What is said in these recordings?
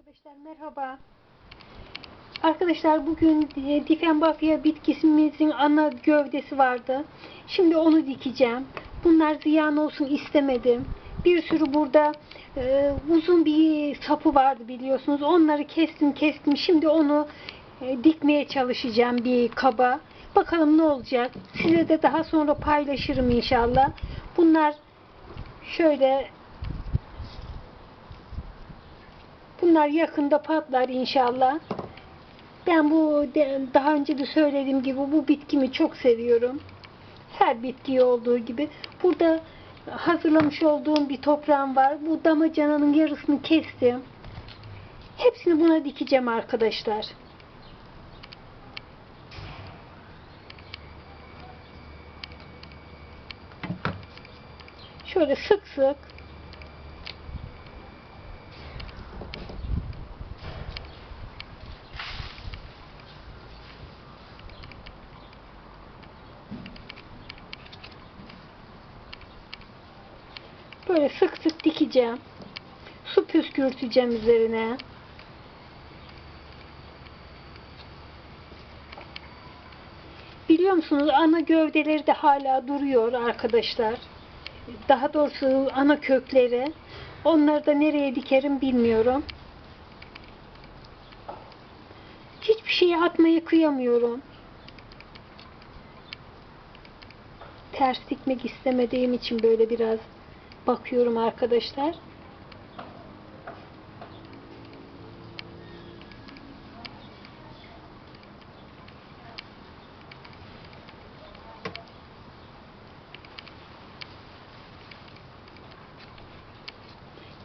Arkadaşlar merhaba. Arkadaşlar bugün e, Difenbafya bitkisimizin ana gövdesi vardı. Şimdi onu dikeceğim. Bunlar ziyan olsun istemedim. Bir sürü burada e, uzun bir sapı vardı biliyorsunuz. Onları kestim kestim. Şimdi onu e, dikmeye çalışacağım bir kaba. Bakalım ne olacak. Size de daha sonra paylaşırım inşallah. Bunlar şöyle Bunlar yakında patlar inşallah. Ben bu daha önce de söylediğim gibi bu bitkimi çok seviyorum. Her bitkiyi olduğu gibi. Burada hazırlamış olduğum bir toprağım var. Bu damacananın yarısını kestim. Hepsini buna dikeceğim arkadaşlar. Şöyle sık sık Böyle sık sık dikeceğim. Su püskürteceğim üzerine. Biliyor musunuz ana gövdeleri de hala duruyor arkadaşlar. Daha doğrusu ana kökleri. Onları da nereye dikerim bilmiyorum. Hiçbir şeyi atmaya kıyamıyorum. Ters dikmek istemediğim için böyle biraz bakıyorum arkadaşlar.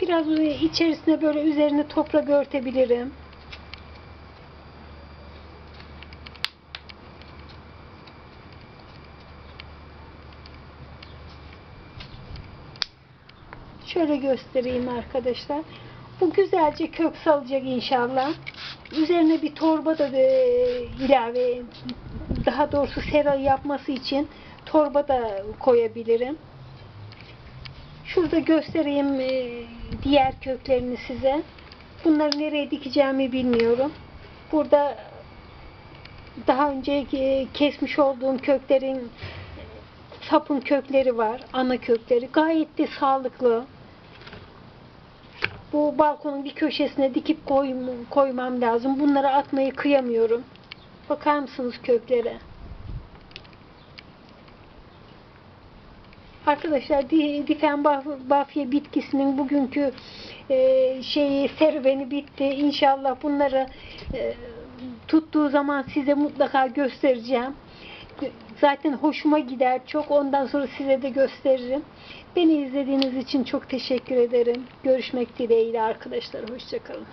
Biraz içerisine böyle üzerine toprak örtebilirim. Şöyle göstereyim arkadaşlar. Bu güzelce kök salacak inşallah. Üzerine bir torba da e, ilave daha doğrusu sera yapması için torba da koyabilirim. Şurada göstereyim e, diğer köklerini size. Bunları nereye dikeceğimi bilmiyorum. Burada daha önce e, kesmiş olduğum köklerin sapın kökleri var. Ana kökleri. Gayet de sağlıklı. Bu balkonun bir köşesine dikip koy, koymam lazım. Bunları atmayı kıyamıyorum. Bakar mısınız köklere? Arkadaşlar di- difen baf- bafya bitkisinin bugünkü e, şeyi serüveni bitti. İnşallah bunları e, tuttuğu zaman size mutlaka göstereceğim. Zaten hoşuma gider çok. Ondan sonra size de gösteririm. Beni izlediğiniz için çok teşekkür ederim. Görüşmek dileğiyle arkadaşlar. Hoşçakalın.